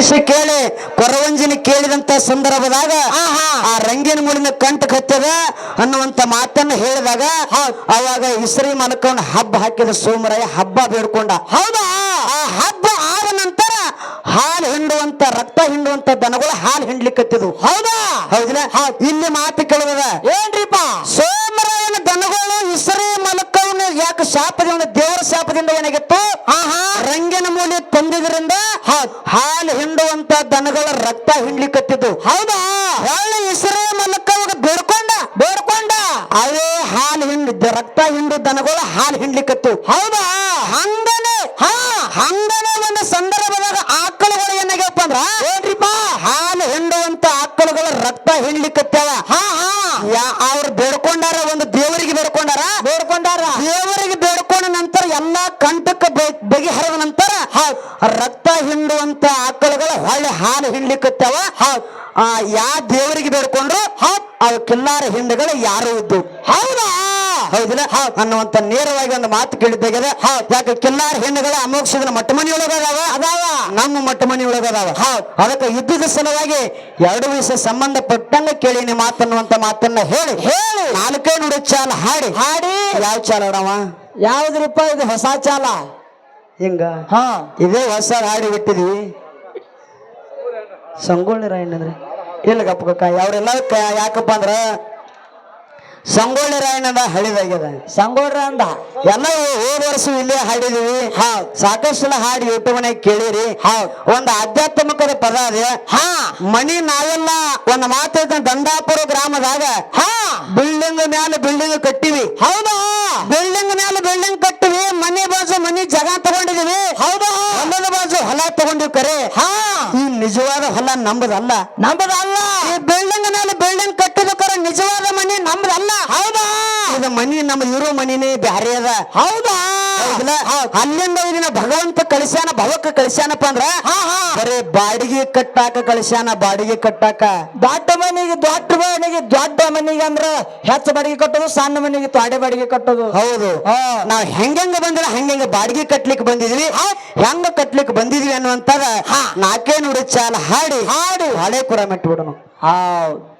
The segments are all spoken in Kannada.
ಮುಟ್ಟಿಸಿ ಕೇಳಿ ಕೊರವಂಜಿನಿ ಕೇಳಿದಂತ ಸಂದರ್ಭದಾಗ ಆ ರಂಗಿನ ಮುಳಿನ ಕಂಠ ಕತ್ತದ ಅನ್ನುವಂತ ಮಾತನ್ನು ಹೇಳಿದಾಗ ಅವಾಗ ಇಸ್ರಿ ಮಲಕವನ್ನ ಹಬ್ಬ ಹಾಕಿದ ಸೋಮರಾಯ ಹಬ್ಬ ಬೇಡ್ಕೊಂಡ. ಹೌದಾ? ಆ ಹಬ್ಬ ಆದ ನಂತರ ಹಾಲು ಹಿಂಡುವಂತ ರಕ್ತ ಹಿಂಡುವಂತ ದನಗಳು ಹಾಲು ಹಿಂಡ್ಲಿಕ್ಕತ್ತಿದ್ವು ಹೌದಾ? ಹೌದಿಲ್ಲ? ಇಲ್ಲಿ ಮಾತು ಕೇಳಿದ ಏನ್ರಿಪ್ಪ? ಸೋಮರಾಯನ ದನಗಳು ಶಾಪದಿಂದ ದೇವರ ಶಾಪದಿಂದ ಏನಾಗಿತ್ತು? ರಂಗಿನ ಮೂಲೆ ತಂದಿದ್ರಿಂದ ಹಾಲು ಹಿಂಡುವಂತ ದನಗಳ ರಕ್ತ ಹಿಂಡ್ಲಿಕ್ಕತ್ತಿದ್ದು ಹೌದಾ? ಒಳ್ಳೆ ಇಸ್ರೇ ಮಲಕವಾಗ ಬೇಡ್ಕೊಂಡ? ಬೇಡ್ಕೊಂಡ? ಅವೇ ಹಾಲು ಹಿಂಡಿದ್ದ ರಕ್ತ ಹಿಂಡು ದನಗಳು ಹಾಲು ಹಿಂಡ್ಲಿಕ್ಕತ್ತು ಹೌದಾ? ಹಂಗನೆ? ಹಾ! ಹಂಗನೆ ಒಂದು ಸಂದರ್ಭದಾಗ ಆಕಳುಗಳು ಏನಾಗ್ಯಪ್ಪ ಅಂದ್ರ ಏನ್ರಿಪ್ಪ? ಹಾಲು ಹಿಂಡುವಂತ ಆಕಳುಗಳ ರಕ್ತ ಹಿಂಡ್ಲಿಕ್ಕತ್ತವ ಹಾ ಹಾ. ಯಾ- ಅವ್ರು ಬೇಡ್ಕೊಂಡಾರ ಒಂದು ದೇವರಿಗೆ ಬೇಡ್ಕೊಂಡಾರ? ಬೇಡ್ಕೊಂಡಾರ? ಬೇಡ್ಕೊಂಡ ನಂತರ ಕಂಟಕ ಬಗೆಹರಿದ ನಂತರ ರಕ್ತ ಹಿಂಡುವಂತ ಆಕಳುಗಳು ಹೊಳ್ಳಿ ಹಾಲು ಹಿಂಡ್ಲಿಕ್ಕತ್ತವ ಯಾ ದೇವರಿಗೆ ಬೇಡ್ಕೊಂಡ್ರು ಅವ್ ಕಿನ್ನಾರ ಹಿಂಡುಗಳು ಯಾರು ಇದ್ದು. ಹೌದಾ? ಹೌದಿಲ್ಲ? ಅನ್ನುವಂತ ನೇರವಾಗಿ ಒಂದು ಮಾತು ಕೇಳಿದ್ದಾಗಿದೆ ಯಾಕೆ ಕಿಲ್ಲಾರ ಹೆಣ್ಣುಗಳ ಅಮೋಕ್ಷದ ಮಟ್ಟ ಮನಿ ಒಳಗದಾವ ಅದಾವ. ನಮ್ಮ ಮಟ್ಟ ಮನಿ ಒಳಗದಾವ ಅದಕ್ಕೆ ಯುದ್ಧದ ಸಲುವಾಗಿ ಎರಡು ವಯಸ್ಸ ಸಂಬಂಧಪಟ್ಟಂಗ ಕೇಳಿನಿ ಮಾತನ್ನುವಂತ ಮಾತನ್ನ ಹೇಳಿ. ಹೇಳಿ. ನಾಲ್ಕೇ ನುಡಿ ಚಾಲ ಹಾಡಿ. ಹಾಡಿ. ಯಾವ ಚಾಲ ಯಾವ್ದ್ರಿಪ್ಪ ಇದು ಹೊಸ ಚಾಲ. ಹಿಂಗ? ಹಾ. ಇದೇ ಹೊಸ ಹಾಡಿ ಬಿಟ್ಟಿದ್ವಿ. ಸಂಗೊಳ್ಳಿ ರಾಯಣ್ಣ ಅಂದ್ರೆ. ಇಲ್ಲ ಗಪ್ಪ ಕಕ್ಕ ಅವ್ರೆಲ್ಲ ಯಾಕಪ್ಪ ಅಂದ್ರ ಸಂಗೊಳ್ಳಿ ರಾಯಣ್ಣದ ಹಳಿದಾಗ್ಯದ ಸಂಗೊಳ್ಳಿ ಅಂದ ಎಲ್ಲ ಹೋದ ವರ್ಷ ಇಲ್ಲೇ ಹಾಡಿದೀವಿ. ಸಾಕಷ್ಟು ಸಲ ಹಾಡಿ ಯೂಟ್ಯೂಬ್ನಾಗ ಕೇಳಿರಿ. ಒಂದು ಆಧ್ಯಾತ್ಮಿಕದ ಪದ ಅದೇ. ಹಾ. ಮಣಿ ನಾವೆಲ್ಲ ಒಂದು ಮಾತೈತ ದಂಡಾಪುರ ಗ್ರಾಮದಾಗ. ಹಾ. ಬಿಲ್ಡಿಂಗ್ ಮ್ಯಾಲ ಬಿಲ್ಡಿಂಗ್ ಕಟ್ಟಿವಿ. ಹೌದಾ? ಬಿಲ್ಡಿಂಗ್ ಮ್ಯಾಲ ಬಿಲ್ಡಿಂಗ್ ಕಟ್ಟಿವಿ. ಮನೆ ಬಾಜು ಮನಿ ಜಾಗ ತಗೊಂಡಿದೀವಿ. ಹೌದಾ? ಹೊಲದ ಬಾಜು ಹೊಲ ತಗೊಂಡಿವಿ ಕರೆ. ಹಾ. ಈ ನಿಜವಾದ ಹೊಲ ನಂಬದಲ್ಲ. ನಂಬದಲ್ಲ. ಈ ಬಿಲ್ಡಿಂಗ್ ಮೇಲೆ ಬಿಲ್ಡಿಂಗ್ ಕಟ್ಟಿದಕ್ಕರ ನಿಜವಾದ ಮನಿ ನಮ್ಮದಲ್ಲ ಹೌದಾ ಇದು ಮನಿ ನಮ್ಮ ಇರೋ ಮನಿನೇ ಬ್ಯಾರೆ ಅದ. ಹೌದಾ? ಅಲ್ಲಿಂದ ಇದನ್ನ ಭಗವಂತ ಕಳಿಸ್ಯಾನ ಭವಕ್ಕ ಕಳಿಸ್ಯಾನಪ್ಪ ಅಂದ್ರ? ಬರೇ ಬಾಡಿಗೆ ಕಟ್ಟಾಕ ಕಳಿಸ್ಯಾನ ಬಾಡಿಗೆ ಕಟ್ಟಾಕ. ದೊಡ್ಡ ಮನಿಗೆ ದೊಡ್ಡ ಮನಿಗೆ ದೊಡ್ಡ ಮನಿಗೆ ಅಂದ್ರ ಹೆಚ್ಚ ಬಾಡಿಗೆ ಕಟ್ಟೋದು ಸಣ್ಣ ಮನಿಗೆ ತೊಡೆ ಬಾಡಿಗೆ ಕಟ್ಟೋದು. ಹೌದು. ನಾವ್ ಹೆಂಗೆಂಗ ಬಂದ್ರ ಹೆಂಗೆಂಗ ಬಾಡಿಗೆ ಕಟ್ಲಿಕ್ಕೆ ಬಂದಿದ್ವಿ. ಹೆಂಗ ಕಟ್ಲಿಕ್ಕೆ ಬಂದಿದ್ವಿ ಅನ್ನುವಂತಾರ ನಾಕೇನು ನುಡಿ ಚಾಲ ಹಾಡಿ. ಹಾಡಿ. ಹಳೆ ಕುರ ಮೆಟ್ಬಿಡೋಣ ಹೌದು.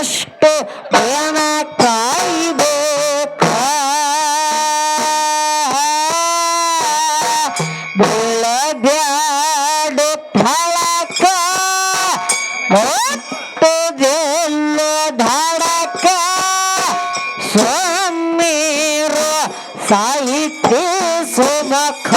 ಎಷ್ಟು ದಿನ ಕಾಯ್ಬೇಕ ಬೆಳಗ್ಯಾಡು ಫಳಕ ಒಟ್ಟುದಿಲ್ಲ ಧಡಕ ಸ್ವಾಮೀರು ಸಾಹಿತ್ಯ ಸುಮಖ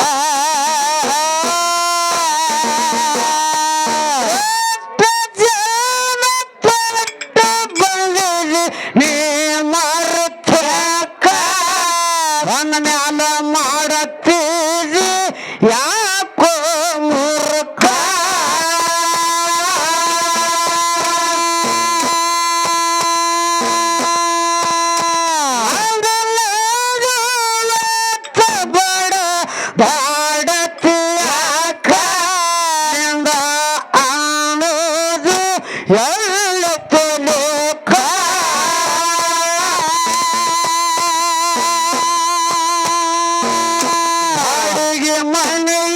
my name.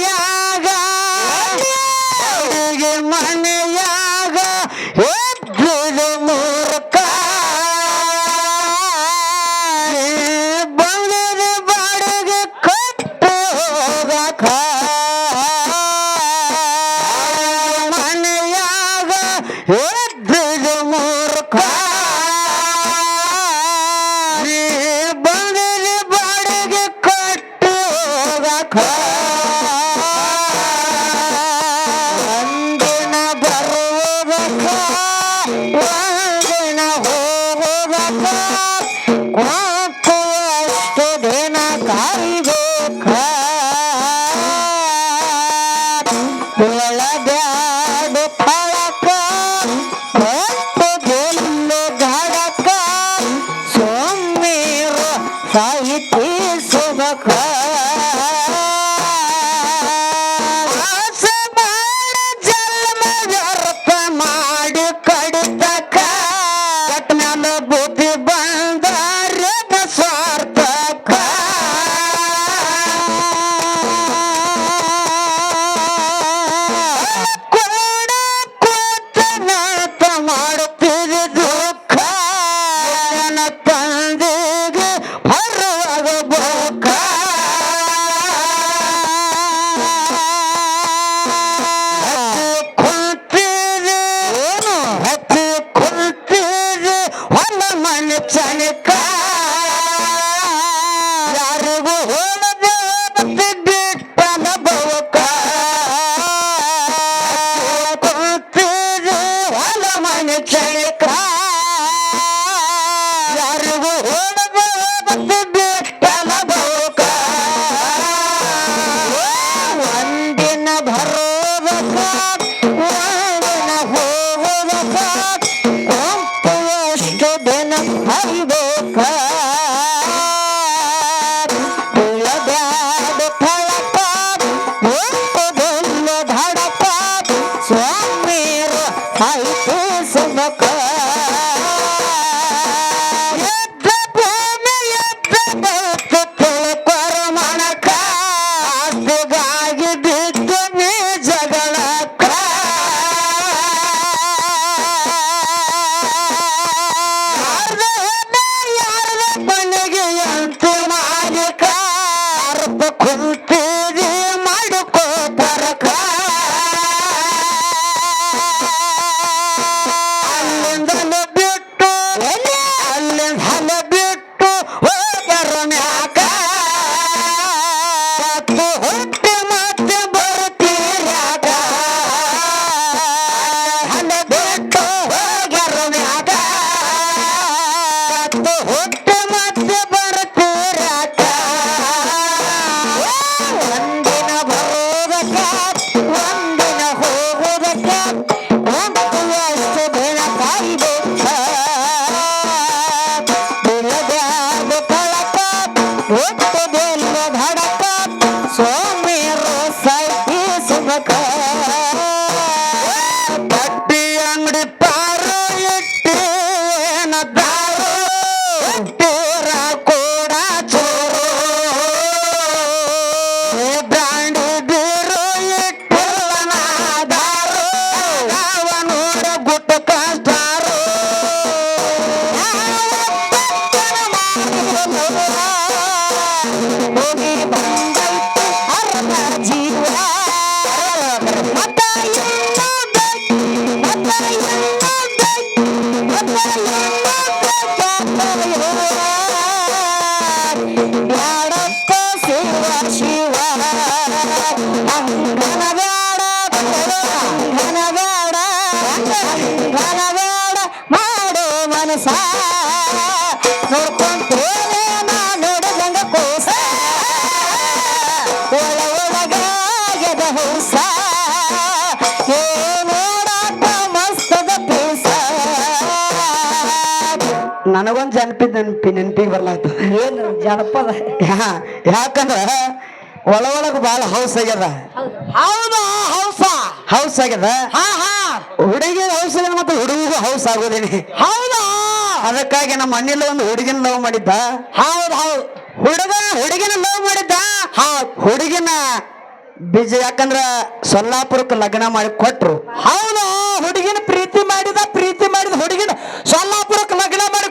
ನನಗೊಂದು ಜನಪಿದ ನೆನಪಿ ನೆನಪಿಗೆ ಬರ್ಲಾಯ್ತು ಏನು ಜನಪದ? ಯಾಕಂದ್ರ ಒಳ ಒಳಗ ಬಾಳ ಹೌಸ್ ಆಗ್ಯದ. ಹೌದಾ. ಹೌಸ ಹೌಸ್ ಆಗ್ಯದ. ಹಾ ಹಾ. ಹುಡುಗಿ ಹೌಸ್ ಆಗ್ಯದ ಮತ್ತೆ ಹುಡುಗಿಗೂ ಹೌಸ್ ಆಗೋದೇನಿ. ಹೌದಾ? ಅದಕ್ಕಾಗಿ ನಮ್ಮ ಅಣ್ಣಿಲ್ಲ ಒಂದು ಹುಡುಗಿನ ಲವ್ ಮಾಡಿದ್ದ. ಹೌದ್ ಹೌದ್. ಹುಡುಗ ಹುಡುಗಿನ ಲವ್ ಮಾಡಿದ್ದ. ಹೌದ್. ಹುಡುಗಿನ ಬೀಜ ಯಾಕಂದ್ರ ಸೊಲ್ಲಾಪುರಕ್ಕೆ ಲಗ್ನ ಮಾಡಿ ಕೊಟ್ರು. ಹೌದು ಹುಡುಗಿನ ಪ್ರೀತಿ ಮಾಡಿದ ಪ್ರೀತಿ ಮಾಡಿದ ಹುಡುಗಿನ ಸೊಲ್ಲಾಪುರಕ್ಕೆ ಲಗ್ನ ಮಾಡಿ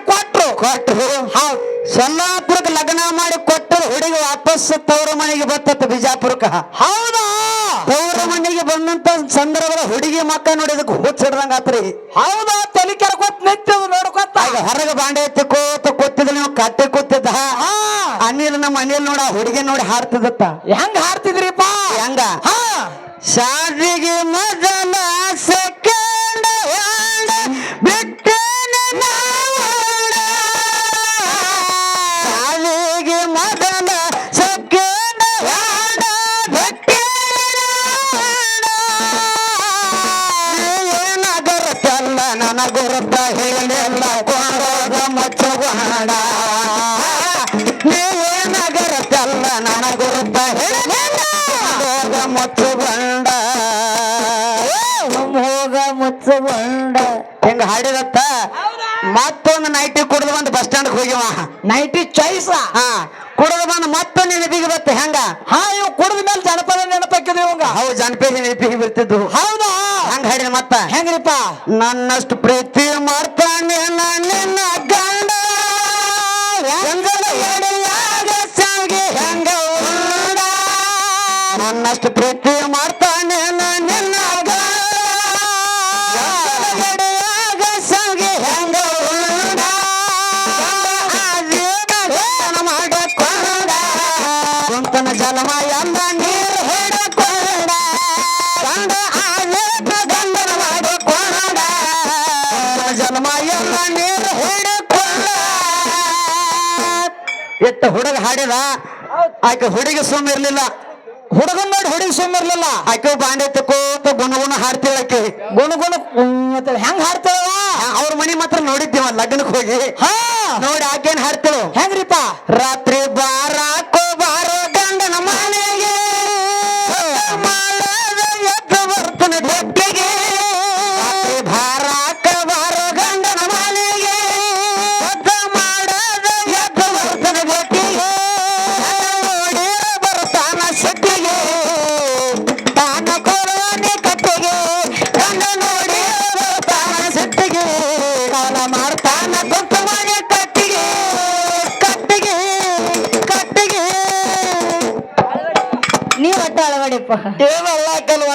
ಹೌದು ಸೊಲ್ಲಾಪುರಕ್ಕೆ ಲಗ್ನ ಮಾಡಿ ಕೊಟ್ಟರು ಹುಡುಗಿ ವಾಪಸ್ ಪೌರ ಮನೆಗೆ ಬರ್ತತ್ತ ಬಿಜಾಪುರಕ್ಕ ಹೌದಾ? ತವರ ಮನೆಗೆ ಬಂದಂತ ಸಂದರ್ಭದ ಹುಡುಗಿ ಮಕ್ಕ ನೋಡಿದಕ್ಕೆ ಹುಚ್ಚ ಹಿಡ್ದಂಗ ಆತ್ರಿ. ಹೌದಾ? ತಲೆ ಕೆರ್ಕೊತ್ ನಿಂತದ ನೋಡ್ಕೊತ ಹೊರಗೆ ಬಾಂಡೆ ತಿಕ್ಕೋತ ಕೂತಿದ್ದ ನೀವು ಕಟ್ಟೆ ಕೂತಿದ್ದ. ಅನಿಲ್ ನಮ್ಮ ಅನಿಲ್ ನೋಡ ಹುಡುಗಿ ನೋಡಿ ಹಾರ್ತಿದತ್ತ ಹೆಂಗ್ ಹಾರ್ತಿದ್ರಿಪ್ಪ? ಹೆಂಗ? ಶಾದಿಗೆ ಮೊದಲ ಸೆಕೆಂಡ್ ಬಿಟ್ಟೇನೆ ಹೋಗ ಮುಚ್ಚಗೊಂಡ ಹಿಂಗ ಹಾಡಿದತ್ತ ಮತ್ತೊಂದು ನೈಟಿ ಕುಡಿದು ಬಂದು ಬಸ್ ಸ್ಟ್ಯಾಂಡ್ ಹೋಗಿವ. ನೈಟಿ ಚಾಯ್ಸ್ ಹಾ ಕುಡಿದು ಬಂದು ಮತ್ತೆ ನೆನಪಿಗೆ ಬತ್ತ ಹೆಂಗ? ಹಾ ಇವ್ ಕುಡಿದ ಮೇಲೆ ಜನಪದ ನೆನಪಾಕಿದ್ರಿ ಇವಂಗ. ಹೌದು ಜನಪದ ನೆನಪಿಗೆ ಬರ್ತಿದ್ದು ಹೌದಾ? ಹಂಗ ಹಾಡಿದ ಮತ್ತ? ಹೆಂಗ್ರಿಪ್ಪ? ನನ್ನಷ್ಟು ಪ್ರೀತಿ ಮಾಡ್ತಾನೆ ನಿನ್ನ ಗಂಡ. ಹೆಂಗ ನನ್ನಷ್ಟು ಪ್ರೀತಿ ಮಾಡ್ತಾನೆ ಇತ್ತ ಹುಡುಗ ಹಾಡಿದ ಆಕೆ ಹುಡುಗಿ ಸುಮ್ಮ ಇರ್ಲಿಲ್ಲ. ಹುಡುಗನ್ ನೋಡಿ ಹುಡುಗಿ ಸುಮ್ಮಿರ್ಲಿಲ್ಲ ಆಕೆ ಬಾಂಡೆ ತಕೋತ ಗುಣಗುಣ ಹಾಡ್ತಿಳ ಆಕೆ. ಗುಣಗುಣ ಗುಣ ಹೆಂಗ್ ಹಾಡ್ತೇವ ಅವ್ರ ಮನಿ ಮಾತ್ರ ನೋಡಿದ್ದೀವ ಲಗ್ನಕ್ಕೆ ಹೋಗಿ. ಹಾ. ನೋಡಿ ಏನ್ ಹಾಡ್ತೇವ ಹೆಂಗ್ರಿಪ್ಪ? ರಾತ್ರಿ ಬಾರಾಕೋ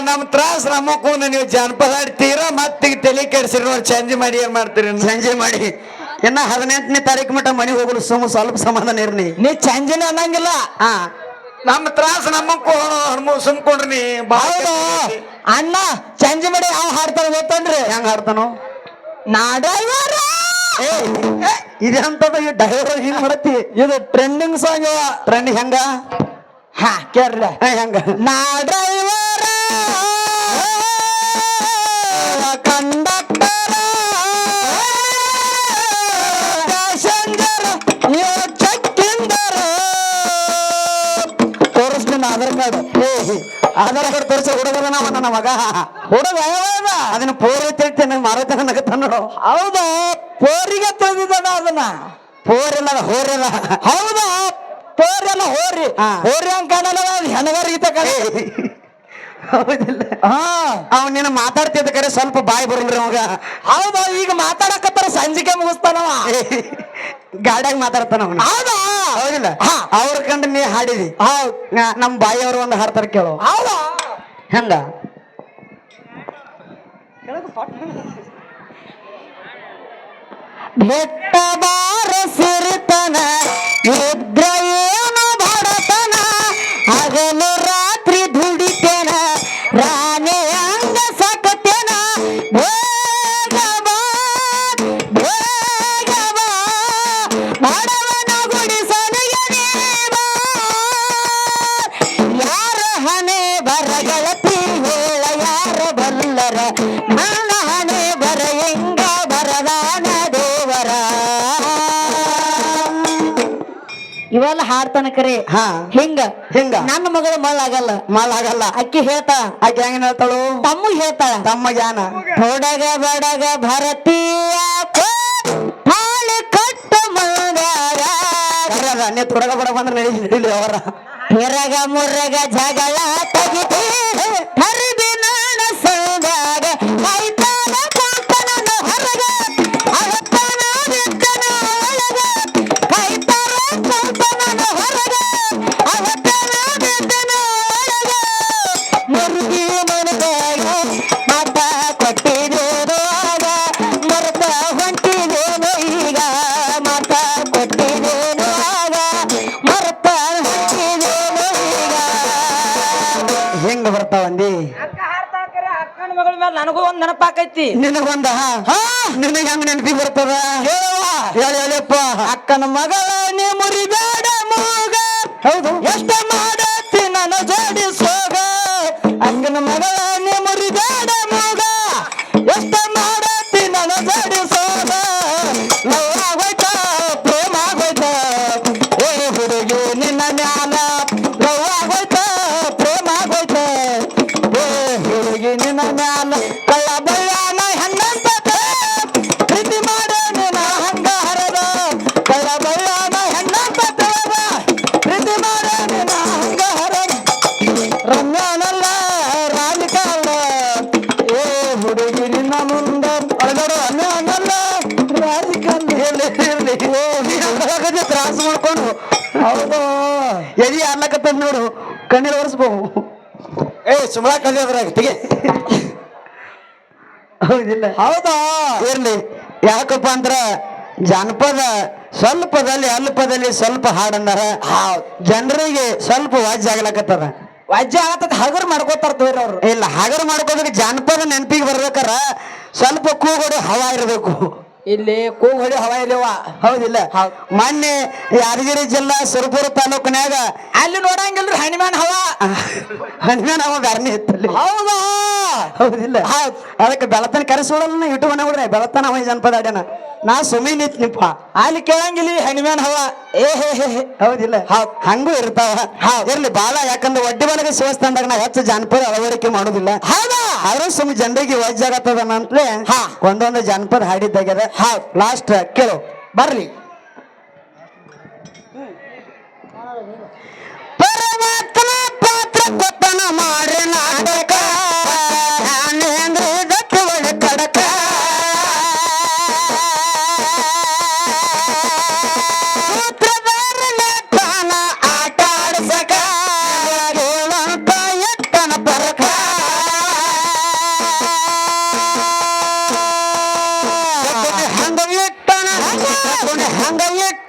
ನಮ್ ತ್ರಾಸ ನಮ್ಮಕ್ಕೂ ನೀವು ಜಾನಪದ ಆಡ್ತೀರಾ ಮತ್ತೀಗ ತಲೆ ಕೆಡ್ಸಿರಿ ನೋಡಿ ಚೇಂಜ್ ಮಾಡಿ ಏನ್ ಮಾಡ್ತೀರಿ? ಸಂಜೆ ಮಾಡಿ. ಇನ್ನ ಹದಿನೆಂಟನೇ ತಾರೀಕು ಮಟ್ಟ ಮನೆಗೆ ಹೋಗಲು ಸುಮ್ಮ ಸ್ವಲ್ಪ ಸಮಾಧಾನ ಇರ್ನಿ ನೀ ಚಂಜಿನ ಅನ್ನಂಗಿಲ್ಲ. ಹಾ. ನಮ್ಮ ತ್ರಾಸ ನಮ್ಮ ಸುಮ್ಕೊಂಡ್ರಿ ನೀ. ಹೌದು. ಅಣ್ಣ ಚಂಜಿ ಮಾಡಿ ಯಾವ ಹಾಡ್ತಾರ ಗೊತ್ತನ್ರಿ? ಹೆಂಗ್ ಹಾಡ್ತಾನೋ? ನಾಡೈವರ ಏ ಇದೆಂತದ ಈ ಡೈವರ್ ಹಿಂಗ್ ಮಾಡತ್ತಿ. ಇದು ಟ್ರೆಂಡಿಂಗ್ ಸಾಂಗ್ ಟ್ರೆಂಡ್ ಹೆಂಗ? ಹಾ ಕೇಳ್ರಿ. ಹೆಂಗ? ನಾಡೈವರ ಕಂಡಕ್ಟರ ನನ್ನ ಮಗ. ಹುಡುಗ ಅದನ್ನ ಪೋರಿ ತಿಳ್ತೇನೆ ಮಾರುತನ ನಗತ ನೋಡು. ಹೌದಾ? ಪೋರಿಗೆ ತಿಳಿದಿದ್ದಾನ ಅದನ್ನ? ಪೋರಿಲ್ಲ ಹೋರಿಲ್ಲ ಹೌದಾ? ಪೋರೆಲ್ಲ ಹೋರಿ. ಹೋರಿ ಹಂಗ ಕಾಣಲ್ಲ ಹೆಣಗಾರ ಈತ ಕಡೆ ಹೌದಿಲ್ಲ. ಹಾ. ಅವ್ ನೀನು ಮಾತಾಡ್ತಿದ್ದ ಕರೆ ಸ್ವಲ್ಪ ಬಾಯಿ ಬರಲ್ರಿ ಅವಾಗ ಹೌದಾ? ಈಗ ಮಾತಾಡಕತ್ತಾರ ಸಂಜಿಕೆ ಮುಗಿಸ್ತಾನವ ಗಾಡ್ಯಾಗ ಮಾತಾಡ್ತಾನ ಅವನು. ಹೌದಾ? ಹೌದಿಲ್ಲ. ಅವ್ರ ಕಂಡು ನೀ ಹಾಡಿದಿ. ಹೌದ್. ಬಾಯಿ ನಮ್ ಬಾಯಿಯವರು ಒಂದು ಹಾಡ್ತಾರ ಕೇಳು. ಹೌದಾ? ಹೆಂಗ? ಬೆಟ್ಟ ಬಾರ ಸಿರಿತನ ಕರೆ. ಹಾ. ಹಿಂಗ? ಹಿಂಗ? ನನ್ನ ಮಗಳು ಮಳ್ಳಾಗಲ್ಲ ಆಗಲ್ಲ ಅಕ್ಕಿ ಹೇಳ್ತಾ? ಅಕ್ಕಿ ಹೆಂಗ ಹೇಳ್ತಾಳು? ತಮ್ಮ ಹೇಳ್ತಾಳ ತಮ್ಮ ಜಾನ ಹೊಡಗ ಬಡಗ ಭಾರತೀಯ ಹಾಳು ಕಟ್ಟ ನೀ ತೊಡಗ ಬಡ ಬಂದ್ರೆ ನಡಿಲಿ ಅವರ. ಹೆರಗ ಮುರಗ ಜಗಳ ತೆಗಿತಿ. ನೆನಪಾಕೈತಿ? ನಿನಗೊಂದ? ನಿನಗ ಹೆಂಗ ನೆನಪಿ ಬರ್ತದ? ಹೇಳಿಪ್ಪ ಅಕ್ಕನ ಮಗಳ ನೀ ಮುರಿಬೇಡ ಮೂಗ. ಹೌದು. ಎಷ್ಟ ಮಾಡತ್ತಿ ನನ್ನ ಜೋಡಿ ಸೋಗ. ಅಕ್ಕನ ಮಗಳ ನೀ ಮುರಿಬೇಡ ಮೂಗ. ಎಷ್ಟ ಅನ್ನಲ್ಲ ರಾಜಕಾರಣಿ ತ್ರಾಸ ಮಾಡ್ಕೊಂಡು. ಹೌದು? ಎದಿ ಅರ್ಲಕತ್ತ ನೋಡು ಕಣ್ಣೀರು ಒರೆಸ್ಬೋದು ಏ ಸುಮಳ ಕಲಿಯೋದ್ರಾಗ ಹೌದಿಲ್ಲ. ಹೌದಾ? ಇರ್ಲಿ. ಯಾಕಪ್ಪ ಅಂದ್ರ ಜಾನಪದ ಸ್ವಲ್ಪದಲ್ಲಿ ಅಲ್ಪದಲ್ಲಿ ಸ್ವಲ್ಪ ಹಾಡಂದಾರ. ಜನರಿಗೆ ಸ್ವಲ್ಪ ವಾಜ್ಯ ಆಗ್ಲಕತ್ತದ. ವಾಜ್ಯ ಆಗತ್ತ ಹಗರ್ ಮಾಡ್ಕೋತಾರ ಅವ್ರು. ಇಲ್ಲ ಹಗರ್ ಮಾಡ್ಕೋದ್ರೆ ಜಾನಪದ ನೆನಪಿಗೆ ಬರ್ಬೇಕಾರ. ಸ್ವಲ್ಪ ಕೂಗಡೆ ಹವಾ ಇರಬೇಕು. ಇಲ್ಲಿ ಕೂಗ್ ಹೊಡಿ ಹವಾ ಇಲ್ಲವ ಹೌದಿಲ್ಲ. ಹೌದ್. ಮೊನ್ನೆ ಯಾದಗಿರಿ ಜಿಲ್ಲಾ ಸುರಪುರ ತಾಲೂಕಿನಾಗ ಅಲ್ಲಿ ನೋಡಂಗಿಲ್ರಿ ಹನುಮಾನ್ ಹವಾ. ಹನುಮಾನ್ ಹವಾ ಬ್ಯಾರನೆ ಇತ್ತಲ್ಲಿ. ಹೌದಾ? ಹೌದಿಲ್ಲ. ಅದಕ್ಕೆ ಬೆಳತನ ಕರೆಸೋಳಲ್ಲ ಮನೆ ನೋಡ್ರಿ ಬೆಳತನ ಅವ ಜನಪದ ಆಡ್ಯಾನ ನಾ ಸುಮ್ಮನೆ ನಿಪ್ಪ ಅಲ್ಲಿ ಕೇಳಂಗಿಲ್ಲ ಹನುಮಾನ್ ಹವಾ. ಏ ಹೇ ಹೇ ಹೇ. ಹೌದಿಲ್ಲ. ಹಂಗೂ ಇರ್ತಾವ. ಇರ್ಲಿ ಬಾಲ ಯಾಕಂದ್ರೆ ಒಡ್ಡಿ ಬಳಗ ಶಿವಸ್ಥಾನದಾಗ ನಾ ಹೆಚ್ಚು ಜನಪದ ಅಳವಡಿಕೆ ಮಾಡೋದಿಲ್ಲ. ಹೌದಾ? ಆದ್ರೂ ಸುಮ್ ಜನರಿಗೆ ವಜ್ಜಾಗತ್ತದ ಅಂತಲೇ ಹಾ. ಒಂದೊಂದು ಜನಪದ ಹಾಡಿದ್ದಾಗ್ಯದ. ಲಾಸ್ಟ್ ಕೇಳು ಬರ್ಲಿ. ಪರಮಾತ್ಮ ಪಾತ್ರ ಕೊಟ್ಟನ ಮಾಡ್ರಿ ನಾಟಕ. ಹಂಗ ಇಟ್ಟನ? ಹಂಗ ಇಟ್ಟನ?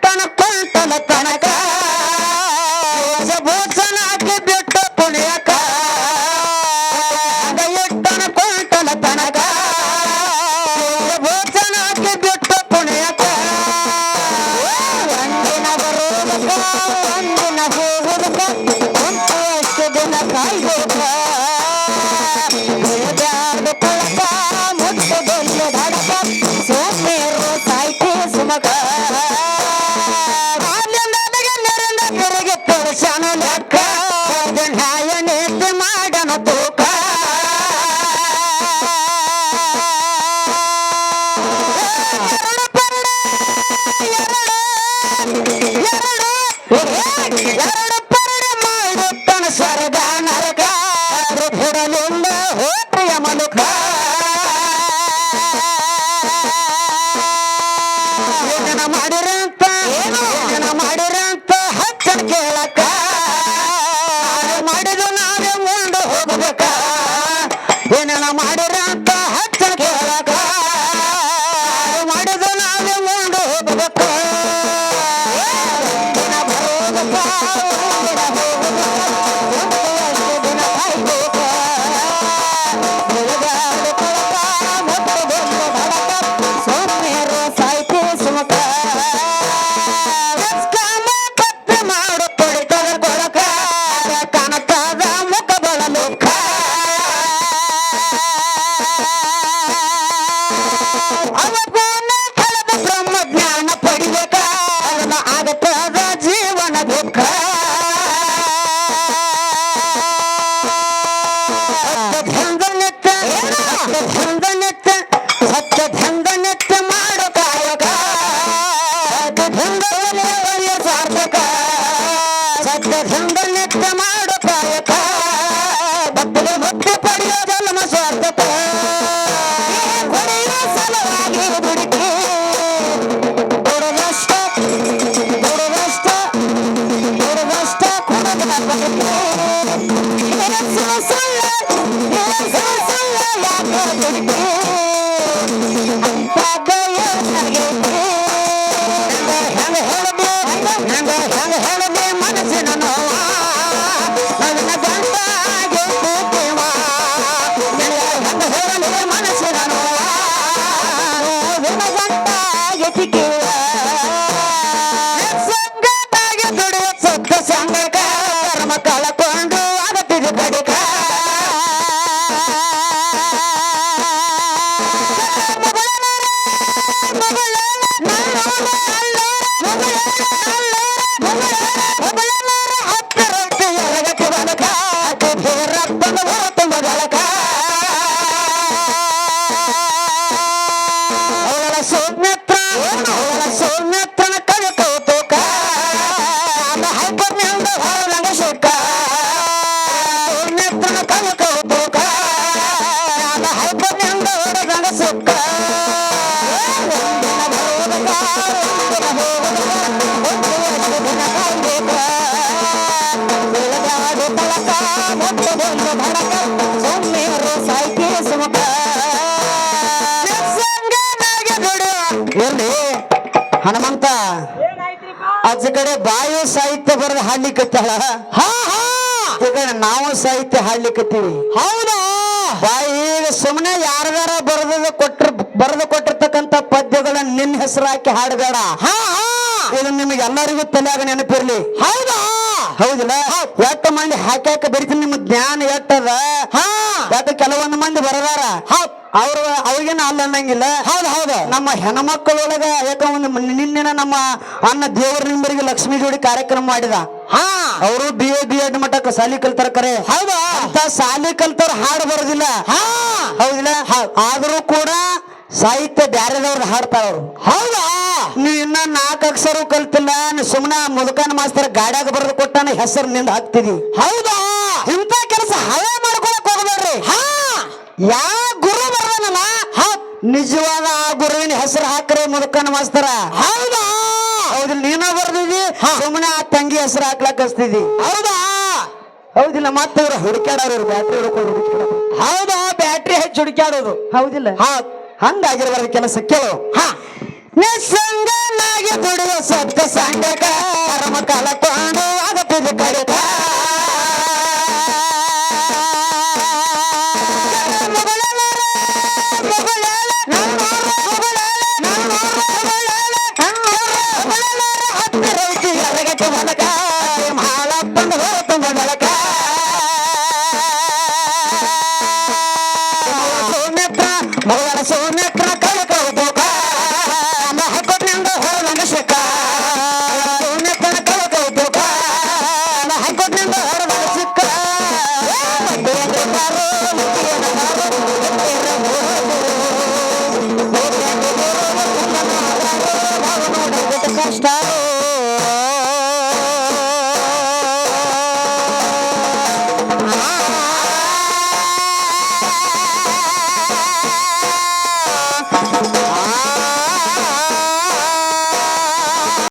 ಆಚೆ ಕಡೆ ಬಾಯು ಸಾಹಿತ್ಯ ಬರೆದ ಹಾಡ್ಲಿಕ್ಕತ್ತಾಳ? ಹಾ ಹಾ. ನಾವು ಸಾಹಿತ್ಯ ಹಾಡ್ಲಿಕ್ಕತ್ತೀವಿ. ಹೌದಾ? ಬಾಯಿ ಈಗ ಸುಮ್ಮನೆ ಯಾರ್ದಾರ ಬರೆದ ಕೊಟ್ರ ಬರೆದು ಕೊಟ್ಟಿರ್ತಕ್ಕಂಥ ಪದ್ಯಗಳನ್ನ ನಿನ್ನ ಹೆಸರು ಹಾಕಿ ಹಾಡಬೇಡ. ಇದು ನಿಮಗೆ ಎಲ್ಲರಿಗೂ ತಲೆಯಾಗ ನೆನಪಿರ್ಲಿ. ಹೌದಾ? ಹೌದಿಲ್ಲ? ಎಟ್ಟ ಮಂದಿ ಹಾಕ್ಯಾಕ ಬರೀತೀನಿ ನಿಮ್ಮ ಜ್ಞಾನ ಎಟ್ಟದ ಹಾ. ಯಾಕೆ ಕೆಲವೊಂದು ಮಂದಿ ಬರದಾರ? ಅವ್ರ ಅವ್ರಿಗೇನ ಅಲ್ಲ ಅನ್ನಂಗಿಲ್ಲ. ಹೌದು ಹೌದು. ನಮ್ಮ ಹೆಣ್ಮಕ್ಕಳೊಳಗ ಯಾಕ ಒಂದು ನಿನ್ನೆ ನಮ್ಮ ಅನ್ನ ದೇವರ ನಿಂಬರಿಗೆ ಲಕ್ಷ್ಮೀ ಜೋಡಿ ಕಾರ್ಯಕ್ರಮ ಮಾಡಿದ. ಹಾ. ಅವರು ಬಿ ಎ ಬಿ ಎಡ್ ಮಟ್ಟಕ್ಕೆ ಸಾಲಿ ಕಲ್ತಾರ ಕರೆ. ಹೌದಾ? ಅಂತ ಸಾಲಿ ಕಲ್ತವ್ರು ಹಾಡು ಬರೋದಿಲ್ಲ ಹಾ. ಹೌದಿಲ್ಲ? ಆದ್ರೂ ಕೂಡ ಸಾಹಿತ್ಯ ಬ್ಯಾರೆದವ್ರು ಹಾಡ್ತಾರ ಅವ್ರು. ಹೌದಾ? ನೀ ಇನ್ನ ನಾಲ್ಕು ಅಕ್ಷರ ಕಲ್ತಿಲ್ಲ ನೀ ಸುಮ್ಮನೆ ಮುದುಕನ ಮಾಸ್ತರ್ ಗಾಡ್ಯಾಗ ಬರೆದು ಕೊಟ್ಟಾನ ಹೆಸರು ನಿಂದ ಹಾಕ್ತಿದಿ. ಹೌದಾ? ಇಂಥ ಕೆಲಸ ಹಳೆ ಮಾಡ್ಕೊಳಕ್ ಹೋಗ್ಬೇಡ್ರಿ. ಹಾ. ಯಾವ ಗುರು ಬರ್ದನಲ್ಲ? ನಿಜವಾದ ಆ ಗುರುವಿನ ಹೆಸರು ಹಾಕ್ರಿ ಮುದುಕನ ಮಾಸ್ತರ. ಹೌದಾ? ಹೌದು ನೀನ ಬರ್ದಿದಿ ಸುಮ್ಮನೆ ಆ ತಂಗಿ ಹೆಸರು ಹಾಕ್ಲಕ್ ಹಚ್ತಿದಿ. ಹೌದಾ? ಹೌದಿಲ್ಲ ಮತ್ತೆ ಇವ್ರು ಹುಡುಕ್ಯಾಡವ್ರು ಇವ್ರು ಬ್ಯಾಟ್ರಿ ಹುಡ್ಕೊಂಡು ಹೌದಾ? ಬ್ಯಾಟ್ರಿ ಹೆಚ್ಚು ಹುಡುಕ್ಯಾಡೋದು. ಹೌದಿಲ್ಲ. ಹಂಗಾಗಿರ್ಬಾರ್ದು ಕೆಲಸ ಕೇಳು ಹಾ ನಿಸ್ಸಂಗನಾಗಿ ದುಡಿಯುವ ಸತ್ತ ಸಂಗಕ ಕರ್ಮ ಕಳಕೊಂಡು ಆಗತ್ತಿದ ಕಡಿತ ಸೌಮಿತ್ರ ಮಗಳ ಸೌಮಿತ್ರ